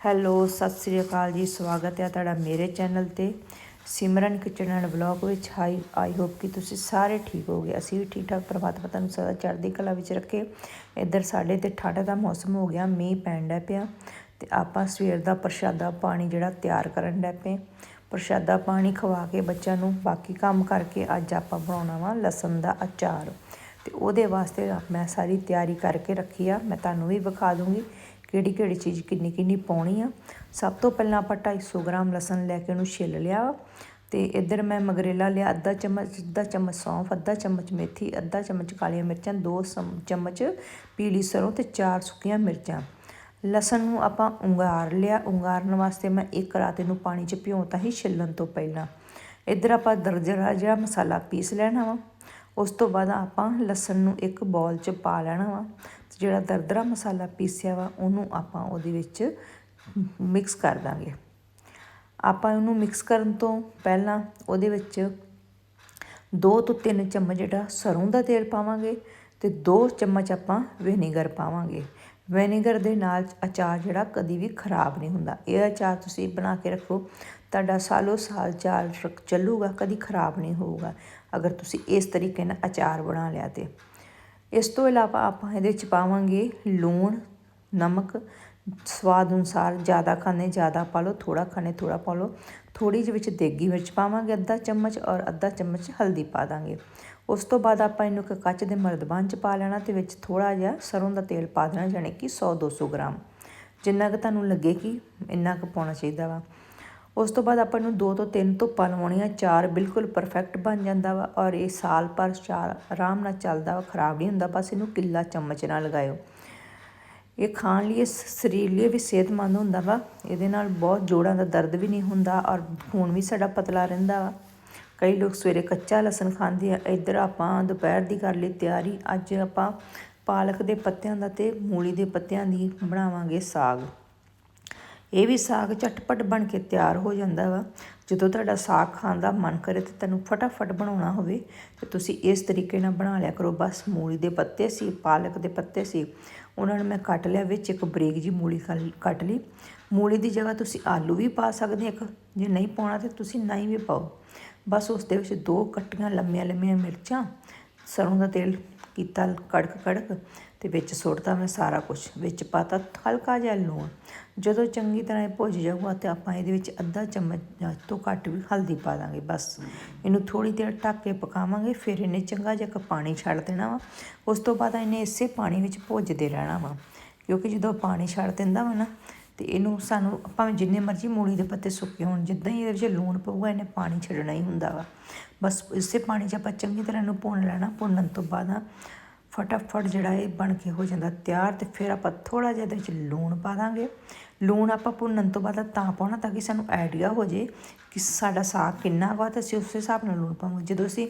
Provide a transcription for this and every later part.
Hello, Sat Sri ਅਕਾਲ ਜੀ, ਸਵਾਗਤ ਹੈ ਤੁਹਾਡਾ ਮੇਰੇ ਚੈਨਲ ਤੇ ਸਿਮਰਨ ਕਿਚਨ ਐਂਡ ਵਲੌਗ ਵਿੱਚ। ਹਾਈ, ਆਈ ਹੋਪ ਕਿ ਤੁਸੀਂ ਸਾਰੇ ਠੀਕ ਹੋਗੇ ਅਸੀਂ ਵੀ ਠੀਕ ਠਾਕ ਪਰਮਾਤਮਾ ਤੁਹਾਨੂੰ ਸਦਾ ਚੜ੍ਹਦੀ ਕਲਾ ਵਿੱਚ ਰੱਖੇ। ਇੱਧਰ ਸਾਡੇ ਤੇ ਠੰਡ ਦਾ ਮੌਸਮ ਹੋ ਗਿਆ, ਮੀਂਹ ਪੈਣ ਡੈ ਪਿਆ ਤੇ ਆਪਾਂ ਸਵੇਰ ਦਾ ਪ੍ਰਸ਼ਾਦਾ ਪਾਣੀ ਜਿਹੜਾ ਤਿਆਰ ਕਰਨ ਡੈ ਪਏ। ਪ੍ਰਸ਼ਾਦਾ ਪਾਣੀ ਖਵਾ ਕੇ ਬੱਚਿਆਂ ਨੂੰ ਬਾਕੀ ਕੰਮ ਕਰਕੇ ਅੱਜ ਆਪਾਂ ਬਣਾਉਣਾ ਵਾ ਲਸਣ ਦਾ ਅਚਾਰ ਤੇ ਉਹਦੇ ਵਾਸਤੇ ਮੈਂ ਸਾਰੀ ਤਿਆਰੀ ਕਰਕੇ ਰੱਖੀ ਆ। ਮੈਂ ਤੁਹਾਨੂੰ ਵੀ ਵਿਖਾ ਦੂੰਗੀ ਕਿਹੜੀ ਕਿਹੜੀ ਚੀਜ਼ ਕਿੰਨੀ ਕਿੰਨੀ ਪਾਉਣੀ ਆ। ਸਭ ਤੋਂ ਪਹਿਲਾਂ ਆਪਾਂ 250 ਗ੍ਰਾਮ ਲਸਣ ਲੈ ਕੇ ਉਹਨੂੰ ਛਿੱਲ ਲਿਆ ਤੇ ਇੱਧਰ ਮੈਂ ਮਗਰੇਲਾ ਲਿਆ, ਅੱਧਾ ਚਮਚ ਅੱਧਾ ਚਮਚ ਸੌਂਫ, ਅੱਧਾ ਚਮਚ ਮੇਥੀ, ਅੱਧਾ ਚਮਚ ਕਾਲੀਆਂ ਮਿਰਚਾਂ, ਦੋ ਸਮ- ਚਮਚ ਪੀਲੀ ਸਰੋਂ ਤੇ ਚਾਰ ਸੁੱਕੀਆਂ ਮਿਰਚਾਂ। ਲਸਣ ਨੂੰ ਆਪਾਂ ਉਂਗਾਰ ਲਿਆ। ਉਂਗਾਰਨ ਵਾਸਤੇ ਮੈਂ ਇੱਕ ਰਾਤ ਇਹਨੂੰ ਪਾਣੀ 'ਚ ਭਿਉਂਤਾ ਹੀ ਛਿੱਲਣ ਤੋਂ ਪਹਿਲਾਂ। ਇੱਧਰ ਆਪਾਂ ਦਰਜਰਾ ਜਿਹੜਾ ਮਸਾਲਾ ਪੀਸ ਲੈਣਾ ਵਾ। ਉਸ ਤੋਂ ਬਾਅਦ ਆਪਾਂ ਲਸਣ ਨੂੰ ਇੱਕ ਬੌਲ 'ਚ ਪਾ ਲੈਣਾ ਵਾ। ਜਿਹੜਾ ਦਰਦਰਾ ਮਸਾਲਾ ਪੀਸਿਆ ਵਾ, ਉਹਨੂੰ ਆਪਾਂ ਉਹਦੇ ਵਿੱਚ ਮਿਕਸ ਕਰ ਦਾਂਗੇ। ਆਪਾਂ ਉਹਨੂੰ ਮਿਕਸ ਕਰਨ ਤੋਂ ਪਹਿਲਾਂ ਉਹਦੇ ਵਿੱਚ 2 ਤੋਂ 3 ਚਮਚ ਜਿਹੜਾ ਸਰੋਂ ਦਾ ਤੇਲ ਪਾਵਾਂਗੇ ਤੇ 2 ਚਮਚ ਆਪਾਂ ਵਿਨੇਗਰ ਪਾਵਾਂਗੇ। ਵਿਨੇਗਰ ਦੇ ਨਾਲ ਅਚਾਰ ਜਿਹੜਾ ਕਦੀ ਵੀ ਖਰਾਬ ਨਹੀਂ ਹੁੰਦਾ। ਇਹ ਅਚਾਰ ਤੁਸੀਂ ਬਣਾ ਕੇ ਰੱਖੋ। ਤੁਹਾਡਾ ਸਾਲੋ ਸਾਲ ਚਾਲ ਰੱਖ- ਚੱਲੂਗਾ, ਕਦੀ ਖਰਾਬ ਨਹੀਂ ਹੋਊਗਾ। ਅਗਰ ਤੁਸੀਂ ਇਸ ਤਰੀਕੇ ਨਾਲ ਅਚਾਰ ਬਣਾ ਲਿਆ ਤੇ। ਇਸ ਤੋਂ ਇਲਾਵਾ ਆਪਾਂ ਇਹਦੇ ਵਿੱਚ ਪਾਵਾਂਗੇ ਲੂਣ, ਨਮਕ, ਸਵਾਦ ਅਨੁਸਾਰ ਜ਼ਿਆਦਾ ਖਾਣੇ, ਜ਼ਿਆਦਾ ਪਾ ਲਓ ਥੋੜਾ ਖਾਣੇ ਥੋੜਾ ਪਾ ਲਓ। ਥੋੜੀ ਜਿਹੀ ਵਿੱਚ ਦੇਗੀ ਮਿਰਚ ਪਾਵਾਂਗੇ ਅੱਧਾ ਚਮਚ ਔਰ ਅੱਧਾ ਚਮਚ ਹਲਦੀ ਪਾ ਦਾਂਗੇ। ਉਸ ਤੋਂ ਬਾਅਦ ਆਪਾਂ ਇਹਨੂੰ ਇੱਕ ਕੱਚ ਦੇ ਮਰਦਬਾਨ ਚ ਪਾ ਲੈਣਾ ਤੇ ਵਿੱਚ ਥੋੜਾ ਜਿਹਾ ਸਰੋਂ ਦਾ ਤੇਲ ਪਾ ਦੇਣਾ, ਜਾਣੀ ਕਿ 100 200 ਗ੍ਰਾਮ। ਜਿੰਨਾ ਕੁ ਤੁਹਾਨੂੰ ਲੱਗੇ ਕਿ ਇੰਨਾ ਕੁ ਪਾਉਣਾ ਚਾਹੀਦਾ ਵਾ। ਉਸ ਤੋਂ ਬਾਅਦ ਆਪਾਂ ਨੂੰ ਦੋ ਤੋਂ ਤਿੰਨ ਧੁੱਪਾਂ ਲਵਾਉਣੀਆਂ ਚਾਰ ਬਿਲਕੁਲ ਪਰਫੈਕਟ ਬਣ ਜਾਂਦਾ ਵਾ ਔਰ ਇਹ ਸਾਲ ਭਰ ਚਾਰ ਆਰਾਮ ਨਾਲ ਚੱਲਦਾ ਵਾ, ਖਰਾਬ ਨਹੀਂ ਹੁੰਦਾ, ਬਸ ਇਹਨੂੰ ਕਿੱਲਾ ਚਮਚ ਨਾਲ ਲਗਾਇਓ। ਇਹ ਖਾਣ ਲਈ ਸ- ਸਰੀਰ ਲਈ ਵੀ ਸਿਹਤਮੰਦ ਹੁੰਦਾ ਵਾ, ਇਹਦੇ ਨਾਲ ਬਹੁਤ ਜੋੜਾਂ ਦਾ ਦਰਦ ਵੀ ਨਹੀਂ ਹੁੰਦਾ ਔਰ ਖੂਨ ਵੀ ਸਾਡਾ ਪਤਲਾ ਰਹਿੰਦਾ ਵਾ। ਕਈ ਲੋਕ ਸਵੇਰੇ ਕੱਚਾ ਲਸਣ ਖਾਂਦੇ ਆ, ਇੱਧਰ ਆਪਾਂ ਦੁਪਹਿਰ ਦੀ ਕਰ ਲਈ ਤਿਆਰੀ, ਅੱਜ ਆਪਾਂ ਪਾਲਕ ਦੇ ਪੱਤਿਆਂ ਦਾ ਤੇ ਮੂਲੀ ਦੇ ਪੱਤਿਆਂ ਦੀ ਬਣਾਵਾਂਗੇ ਸਾਗ। ਇਹ ਵੀ ਸਾਗ ਝਟਪਟ ਬਣ ਕੇ ਤਿਆਰ ਹੋ ਜਾਂਦਾ ਵਾ। ਜਦੋਂ ਤੁਹਾਡਾ ਸਾਗ ਖਾਣ ਦਾ ਮਨ ਕਰੇ ਤੇ ਤੁਹਾਨੂੰ ਫਟਾਫਟ ਬਣਾਉਣਾ ਹੋਵੇ ਤੇ ਤੁਸੀਂ ਇਸ ਤਰੀਕੇ ਨਾਲ ਬਣਾ ਲਿਆ ਕਰੋ। ਬਸ ਮੂਲੀ ਦੇ ਪੱਤੇ ਸੀ, ਪਾਲਕ ਦੇ ਪੱਤੇ ਸੀ, ਉਹਨਾਂ ਨੂੰ ਮੈਂ ਕੱਟ ਲਿਆ, ਵਿੱਚ ਇੱਕ ਬਰੀਕ ਜੀ ਮੂਲੀ ਕੱਲ- ਕੱਟ ਲਈ। ਮੂਲੀ ਦੀ ਜਗ੍ਹਾ ਤੁਸੀਂ ਆਲੂ ਵੀ ਪਾ ਸਕਦੇ ਇੱਕ, ਜੇ ਨਹੀਂ ਪਾਉਣਾ ਤੇ ਤੁਸੀਂ ਨਹੀਂ ਵੀ ਪਾਓ। ਬਸ ਉਸ ਦੇ ਵਿੱਚ ਦੋ ਕੱਟੀਆਂ ਲੰਮੀਆਂ ਲੰਮੀਆਂ ਮਿਰਚਾਂ, ਸਰੋਂ ਦਾ ਤੇਲ ਕੀਤਾ ਕੜਕ ਕੜਕ ਤੇ ਵਿੱਚ ਸੁੱਟਦਾ ਮੈਂ ਸਾਰਾ ਕੁਝ ਵਿੱਚ ਪਾਤਾ ਹਲਕਾ ਜਿਹਾ ਲੂਣ। ਜਦੋਂ ਚੰਗੀ ਤਰ੍ਹਾਂ ਇਹ ਭੁੱਜ ਜਾਊਗਾ ਤੇ ਆਪਾਂ ਇਹਦੇ ਵਿੱਚ ਅੱਧਾ ਚਮਚ ਤੋਂ ਘੱਟ ਵੀ ਹਲਦੀ ਪਾ ਦਾਂਗੇ ਬਸ। ਇਹਨੂੰ ਥੋੜੀ ਦੇਰ ਢੱਕ ਕੇ ਪਕਾਵਾਂਗੇ, ਫਿਰ ਇਹਨੇ ਚੰਗਾ ਜਿਹਾ ਪਾਣੀ ਛੱਡ ਦੇਣਾ ਵਾ। ਉਸ ਤੋਂ ਬਾਅਦ ਇਹਨੇ ਇਸੇ ਪਾਣੀ ਵਿੱਚ ਭੁੱਜਦੇ ਰਹਿਣਾ ਵਾ। ਕਿਉਂਕਿ ਜਦੋਂ ਪਾਣੀ ਛੱਡ ਦਿੰਦਾ ਵਾ ਨਾ ਤੇ ਇਹਨੂੰ ਸਾਨੂੰ ਭਾਵੇਂ ਜਿੰਨੇ ਮਰਜ਼ੀ ਮੂਲੀ ਦੇ ਪੱਤੇ ਸੁੱਕੇ ਹੋਣ, ਜਿੱਦਾਂ ਹੀ ਇਹਦੇ ਵਿੱਚ ਲੂਣ ਪਊਗਾ, ਇਹਨੇ ਪਾਣੀ ਛੱਡਣਾ ਹੀ ਹੁੰਦਾ ਵਾ। ਬਸ ਇਸੇ ਪਾਣੀ 'ਚ ਆਪਾਂ ਚੰਗੀ ਤਰ੍ਹਾਂ ਇਹਨੂੰ ਭੁੰਨ ਲੈਣਾ, ਭੁੰਨਣ ਤੋਂ ਬਾਅਦ ਫਟਾਫਟ ਜਿਹੜਾ ਇਹ ਬਣ ਕੇ ਹੋ ਜਾਂਦਾ ਤਿਆਰ ਤੇ ਫਿਰ ਆਪਾਂ ਥੋੜਾ ਜਿਹਾ ਇਹਦੇ ਵਿੱਚ ਲੂਣ ਪਾ ਦਾਂਗੇ। ਲੂਣ ਆਪਾਂ ਭੁੰਨਣ ਤੋਂ ਬਾਅਦ ਤਾਂ ਪਾਉਣਾ ਤਾਂ ਕਿ ਸਾਨੂੰ ਆਈਡੀਆ ਹੋ ਜੇ ਕਿ ਸਾਡਾ ਸਾਗ ਕਿੰਨਾ ਵਾ ਤੇ ਅਸੀਂ ਉਸ ਹਿਸਾਬ ਨਾਲ ਲੂਣ ਪਾਵਾਂਗੇ। ਜਦੋਂ ਅਸੀਂ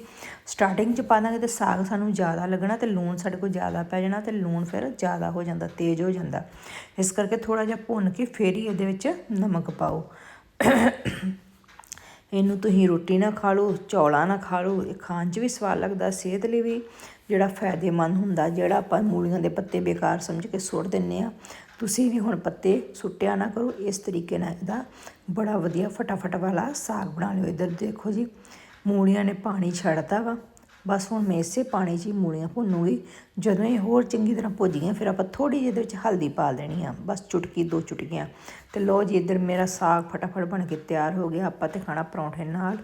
ਸਟਾਰਟਿੰਗ 'ਚ ਪਾ ਦਾਂਗੇ ਤੇ ਸਾਗ ਸਾਨੂੰ ਜ਼ਿਆਦਾ ਲੱਗਣਾ ਤੇ ਲੂਣ ਸਾਡੇ ਕੋਲ ਜ਼ਿਆਦਾ ਪੈ ਜਾਣਾ ਤੇ ਲੂਣ ਫਿਰ ਜ਼ਿਆਦਾ ਹੋ ਜਾਂਦਾ, ਤੇਜ਼ ਹੋ ਜਾਂਦਾ। ਇਸ ਕਰਕੇ ਥੋੜਾ ਜਿਹਾ ਭੁੰਨ ਕੇ ਫਿਰ ਹੀ ਇਹਦੇ ਵਿੱਚ ਨਮਕ ਪਾਓ। ਇਹਨੂੰ ਤੁਸੀਂ ਰੋਟੀ ਨਾਲ ਖਾ ਲਓ, ਚੌਲਾਂ ਨਾਲ ਖਾ ਲਓ, ਇਹ ਖਾਣ 'ਚ ਵੀ ਸਵਾਦ ਲੱਗਦਾ, ਸਿਹਤ ਲਈ ਵੀ ਜਿਹੜਾ ਫਾਇਦੇਮੰਦ ਹੁੰਦਾ, ਜਿਹੜਾ ਆਪਾਂ ਮੂਲੀਆਂ ਦੇ ਪੱਤੇ ਬੇਕਾਰ ਸਮਝ ਕੇ ਸੁੱਟ ਦਿੰਨੇ ਆ ਤੁਸੀਂ ਵੀ ਹੁਣ ਪੱਤੇ ਸੁੱਟਿਆ ਨਾ ਕਰੋ, ਇਸ ਤਰੀਕੇ ਨਾਲ ਇਹਦਾ ਬੜਾ ਵਧੀਆ ਫਟਾਫਟ ਵਾਲਾ ਸਾਗ ਬਣਾ ਲਿਓ। ਇੱਧਰ ਦੇਖੋ ਜੀ, ਮੂਲੀਆਂ ਨੇ ਪਾਣੀ ਛੱਡਤਾ ਵਾ। ਬਸ ਹੁਣ ਮੈਂ ਇਸੇ ਪਾਣੀ 'ਚ ਹੀ ਮੂਲੀਆਂ ਭੁੰਨੂਗੀ। ਜਦੋਂ ਇਹ ਹੋਰ ਚੰਗੀ ਤਰ੍ਹਾਂ ਭੁੱਜ ਗਈਆਂ, ਫਿਰ ਆਪਾਂ ਥੋੜੀ ਜਿਹੀ ਇਹਦੇ ਵਿੱਚ ਹਲਦੀ ਪਾ ਦੇਣੀ ਆ। ਬਸ ਚੁਟਕੀ, ਦੋ ਚੁਟਕੀਆਂ। ਤੇ ਲੋ ਜੀ, ਇੱਧਰ ਮੇਰਾ ਸਾਗ ਫਟਾਫਟ ਬਣ ਕੇ ਤਿਆਰ ਹੋ ਗਿਆ। ਆਪਾਂ ਤੇ ਖਾਣਾ ਪਰੌਂਠੇ ਨਾਲ।